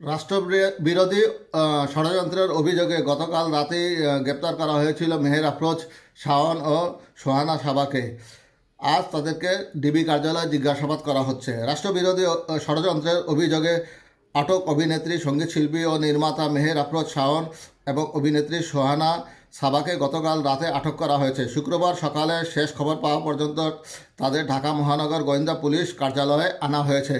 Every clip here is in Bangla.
রাষ্ট্র বিরোধী ষড়যন্ত্রের অভিযোগে গতকাল রাতেই গ্রেপ্তার করা হয়েছিল মেহের আফরোজ, শাওন ও সোহানা সাবাকে। আজ তাদেরকে ডিবি কার্যালয়ে জিজ্ঞাসাবাদ করা হচ্ছে। রাষ্ট্রবিরোধী ষড়যন্ত্রের অভিযোগে আটক অভিনেত্রী, সংগীত শিল্পী ও নির্মাতা মেহের আফরোজ, শাওন এবং অভিনেত্রী সোহানা সাবাকে গতকাল রাতে আটক করা হয়েছে। শুক্রবার সকালে শেষ খবর পাওয়া পর্যন্ত তাদের ঢাকা মহানগর গোয়েন্দা পুলিশ কার্যালয়ে আনা হয়েছে।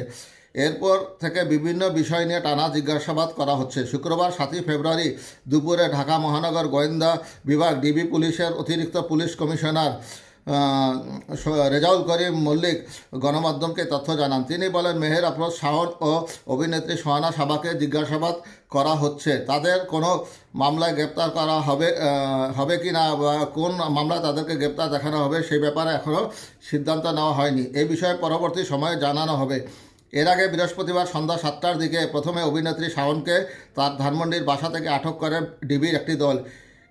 এরপর থেকে বিভিন্ন বিষয় নিয়ে টানা জিজ্ঞাসাবাদ করা হচ্ছে। শুক্রবার সাতই ফেব্রুয়ারি দুপুরে ঢাকা মহানগর গোয়েন্দা বিভাগ ডিবি পুলিশের অতিরিক্ত পুলিশ কমিশনার রেজাউল করিম মল্লিক গণমাধ্যমকে তথ্য জানান। তিনি বলেন, মেহের আফরোজ শাহন ও অভিনেত্রী সোহানা সাবাকে জিজ্ঞাসাবাদ করা হচ্ছে। তাদের কোনো মামলায় গ্রেপ্তার করা হবে হবে কি না বা কোন মামলায় তাদেরকে গ্রেপ্তার দেখানো হবে সেই ব্যাপারে এখনও সিদ্ধান্ত নেওয়া হয়নি। এ বিষয়ে পরবর্তী সময়ে জানানো হবে। এর আগে বৃহস্পতিবার সন্ধ্যা সাতটার দিকে প্রথমে অভিনেত্রী শাওনকে তার ধানমন্ডির বাসা থেকে আটক করে ডিবির একটি দল।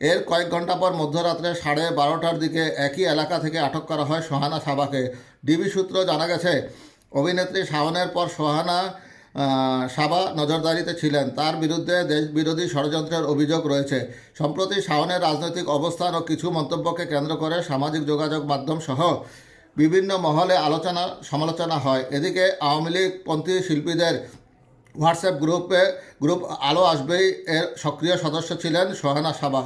এর কয়েক ঘণ্টা পর মধ্যরাত্রে সাড়ে বারোটার দিকে একই এলাকা থেকে আটক করা হয় সোহানা সাবাকে ডিবি সূত্র জানা গেছে, অভিনেত্রী শাওনের পর সোহানা সাবা নজরদারিতে ছিলেন। তার বিরুদ্ধে দেশ বিরোধী ষড়যন্ত্রের অভিযোগ রয়েছে। সম্প্রতি শাওনের রাজনৈতিক অবস্থান ও কিছু মন্তব্যকে কেন্দ্র করে সামাজিক যোগাযোগ মাধ্যম সহ বিভিন্ন মহলে আলোচনা, সমালোচনা হয়। এদিকে আওয়ামী লীগপন্থী শিল্পীদের হোয়াটসঅ্যাপ গ্রুপে গ্রুপ আলো আসবেই। এর সক্রিয় সদস্য ছিলেন সোহানা সাবা।